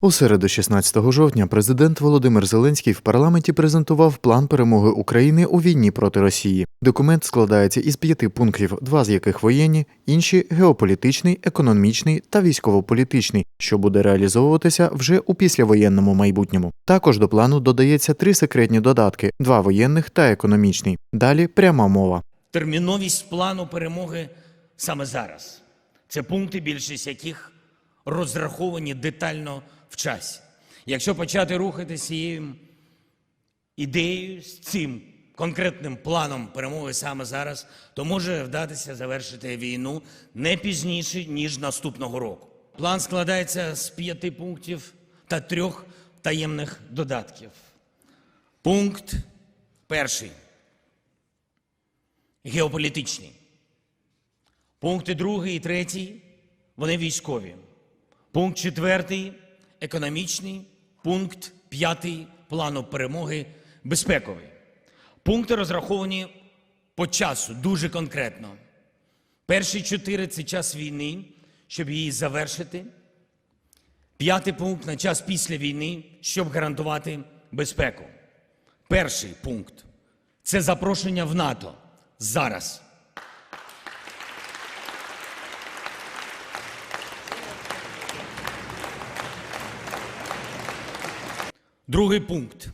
У середу, 16 жовтня, президент Володимир Зеленський в парламенті презентував план перемоги України у війні проти Росії. Документ складається із п'яти пунктів, два з яких воєнні, інші геополітичний, економічний та військово-політичний, що буде реалізовуватися вже у післявоєнному майбутньому. Також до плану додається три секретні додатки: два воєнних та економічний. Далі пряма мова. терміновість плану перемоги саме зараз. Це пункти, більшість яких розраховані детально в часі. Якщо почати рухатися цією ідеєю, з цим конкретним планом перемоги саме зараз, то може вдатися завершити війну не пізніше, ніж наступного року. План складається з п'яти пунктів та трьох таємних додатків. Пункт перший геополітичні. Пункти другий і третій вони військові. Пункт четвертий економічний. Пункт п'ятий плану перемоги безпековий. Пункти розраховані по часу дуже конкретно. Перші чотири це час війни, щоб її завершити. П'ятий пункт на час після війни, щоб гарантувати безпеку. Перший пункт це запрошення в НАТО зараз. Другий пункт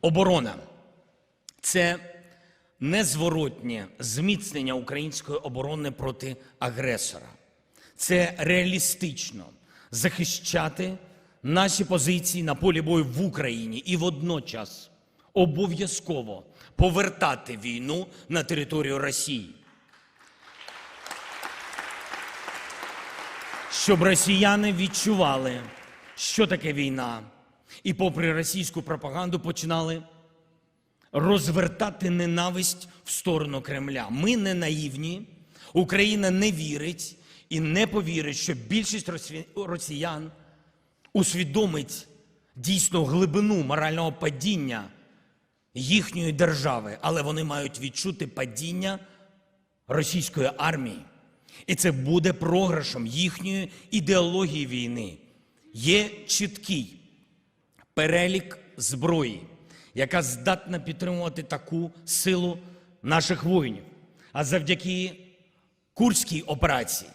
оборона. Це незворотнє зміцнення української оборони проти агресора. Це реалістично захищати наші позиції на полі бою в Україні і водночас обов'язково повертати війну на територію Росії. Щоб росіяни відчували, що таке війна, і, попри російську пропаганду, починали розвертати ненависть в сторону Кремля. Ми не наївні, Україна не вірить і не повірить, що більшість росіян усвідомить дійсно глибину морального падіння їхньої держави, але вони мають відчути падіння російської армії. І це буде програшем їхньої ідеології війни. Є чіткий перелік зброї, яка здатна підтримувати таку силу наших воїнів. А завдяки Курській операції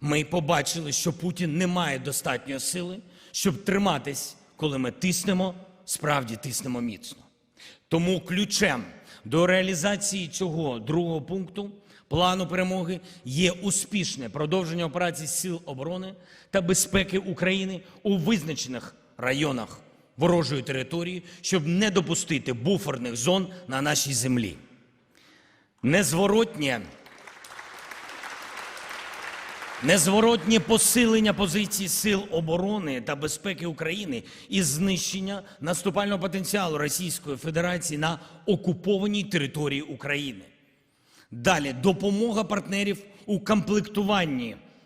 ми побачили, що Путін не має достатньої сили, щоб триматись, коли ми тиснемо, справді тиснемо міцно. Тому ключем до реалізації цього другого пункту плану перемоги є успішне продовження операцій Сил оборони та безпеки України у визначених районах ворожої території, щоб не допустити буферних зон на нашій землі. Незворотнє Незворотнє посилення позицій сил оборони та безпеки України і знищення наступального потенціалу Російської Федерації на окупованій території України. Далі допомога партнерів у комплектуванні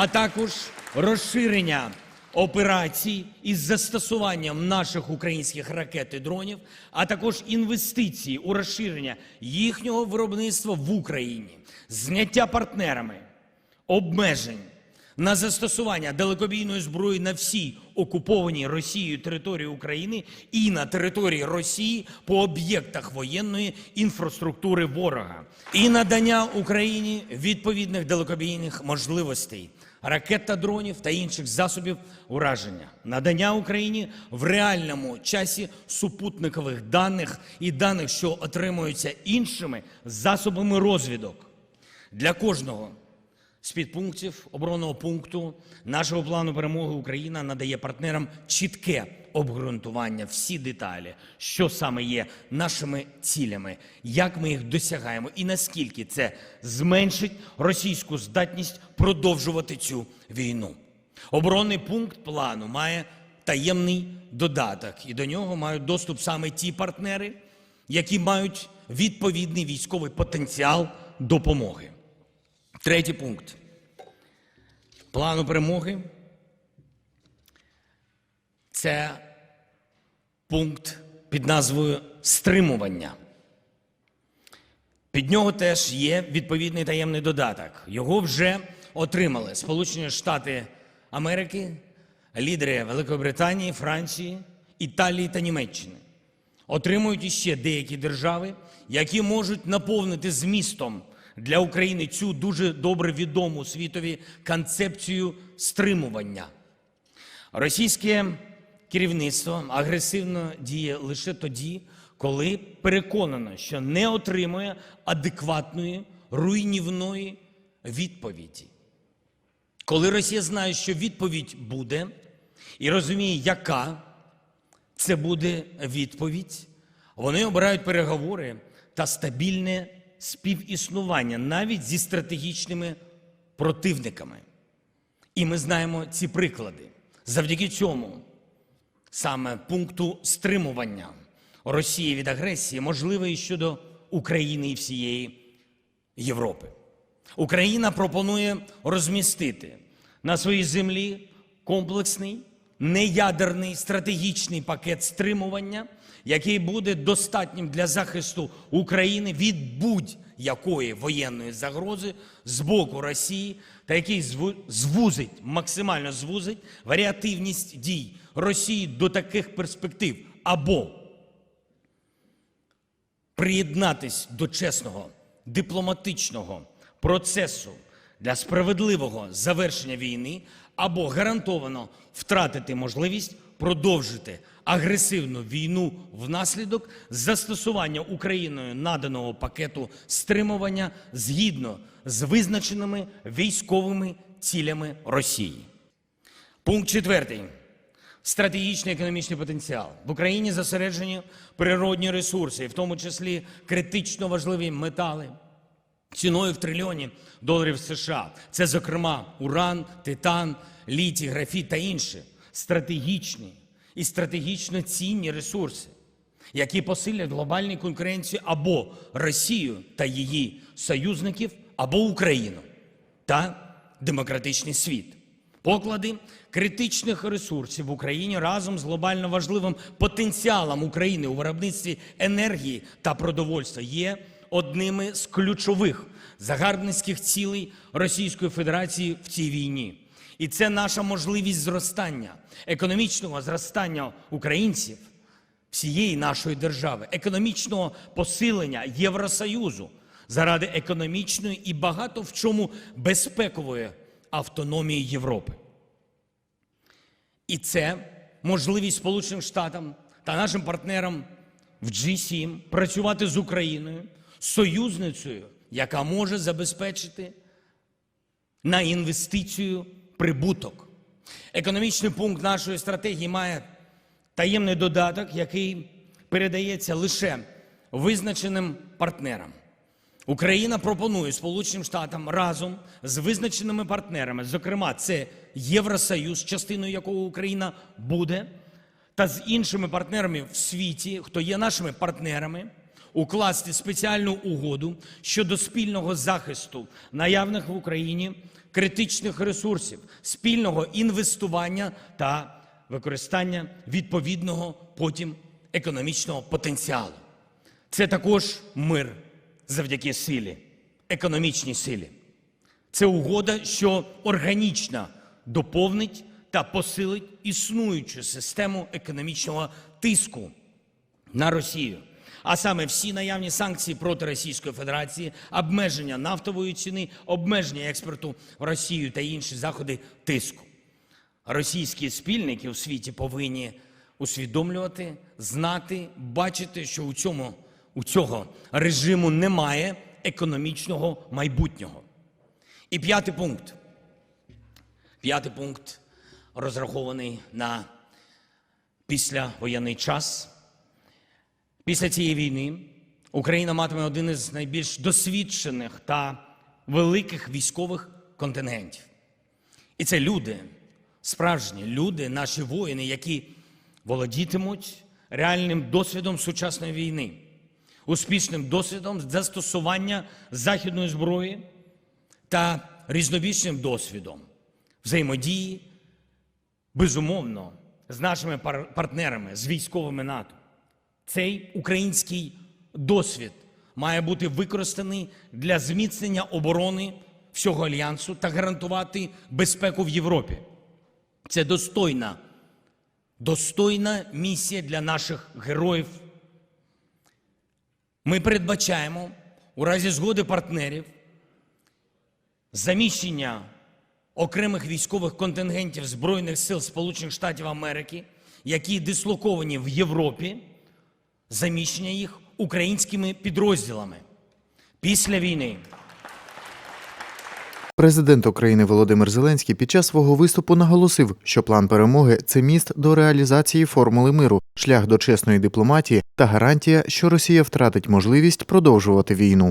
А також розширення операцій із застосуванням наших українських ракет і дронів, а також інвестиції у розширення їхнього виробництва в Україні, зняття партнерами обмежень на застосування далекобійної зброї на всій окупованій Росією території України і на території Росії по об'єктах воєнної інфраструктури ворога, і надання Україні відповідних далекобійних можливостей. Ракет та дронів та інших засобів ураження, надання Україні в реальному часі супутникових даних і даних, що отримуються іншими засобами розвідок. Для кожного з підпунктів оборонного пункту нашого плану перемоги Україна надає партнерам чітке обґрунтування, всі деталі, що саме є нашими цілями, як ми їх досягаємо і наскільки це зменшить російську здатність продовжувати цю війну. Оборонний пункт плану має таємний додаток, і до нього мають доступ саме ті партнери, які мають відповідний військовий потенціал допомоги. Третій пункт плану перемоги це пункт під назвою стримування. Під нього теж є відповідний таємний додаток. Його вже отримали Сполучені Штати Америки, лідери Великої Британії, Франції, Італії та Німеччини. Отримують іще деякі держави, які можуть наповнити змістом для України цю дуже добре відому світові концепцію стримування. Російське керівництво агресивно діє лише тоді, коли переконано, що не отримує адекватної руйнівної відповіді. Коли Росія знає, що відповідь буде, і розуміє, яка це буде відповідь, вони обирають переговори та стабільне співіснування навіть зі стратегічними противниками. І ми знаємо ці приклади. Завдяки цьому саме пункту стримування Росії від агресії можливе і щодо України і всієї Європи. Україна пропонує розмістити на своїй землі комплексний неядерний стратегічний пакет стримування, який буде достатнім для захисту України від будь-якої воєнної загрози з боку Росії, та який звузить, максимально звузить варіативність дій Росії до таких перспектив. Або приєднатись до чесного дипломатичного процесу для справедливого завершення війни або гарантовано втратити можливість продовжити агресивну війну внаслідок застосування Україною наданого пакету стримування згідно з визначеними військовими цілями Росії. Пункт четвертий. Стратегічний економічний потенціал. В Україні зосереджені природні ресурси, в тому числі критично важливі метали, ціною в трильйоні доларів США. Це, зокрема, уран, титан, літій, графіт та інші стратегічні і стратегічно цінні ресурси, які посилять глобальну конкуренцію або Росію та її союзників, або Україну та демократичний світ. Поклади критичних ресурсів в Україні разом з глобально важливим потенціалом України у виробництві енергії та продовольства є одними з ключових загарбницьких цілей Російської Федерації в цій війні. І це наша можливість зростання, економічного зростання українців, всієї нашої держави, економічного посилення Євросоюзу заради економічної і багато в чому безпекової автономії Європи. І це можливість Сполученим Штатам та нашим партнерам в G7 працювати з Україною, союзницею, яка може забезпечити на інвестицію прибуток. Економічний пункт нашої стратегії має таємний додаток, який передається лише визначеним партнерам. Україна пропонує Сполученим Штатам разом з визначеними партнерами, зокрема, це Євросоюз, частиною якого Україна буде, та з іншими партнерами в світі, хто є нашими партнерами, укласти спеціальну угоду щодо спільного захисту наявних в Україні критичних ресурсів, спільного інвестування та використання відповідного потім економічного потенціалу. Це також мир завдяки силі, економічній силі. Це угода, що органічно доповнить та посилить існуючу систему економічного тиску на Росію. А саме всі наявні санкції проти Російської Федерації, обмеження нафтової ціни, обмеження експорту в Росію та інші заходи тиску. Російські спільники у світі повинні усвідомлювати, знати, бачити, що у цьому у цього режиму немає економічного майбутнього. І п'ятий пункт. П'ятий пункт розрахований на післявоєнний час. Після цієї війни Україна матиме один із найбільш досвідчених та великих військових контингентів. І це люди, справжні люди, наші воїни, які володітимуть реальним досвідом сучасної війни, успішним досвідом застосування західної зброї та різнобічним досвідом взаємодії, безумовно, з нашими партнерами, з військовими НАТО. Цей український досвід має бути використаний для зміцнення оборони всього альянсу та гарантувати безпеку в Європі. Це достойна, достойна місія для наших героїв. Ми передбачаємо у разі згоди партнерів заміщення окремих військових контингентів Збройних сил Сполучених Штатів Америки, які дислоковані в Європі, заміщення їх українськими підрозділами після війни. Президент України Володимир Зеленський під час свого виступу наголосив, що план перемоги це міст до реалізації формули миру, шлях до чесної дипломатії та гарантія, що Росія втратить можливість продовжувати війну.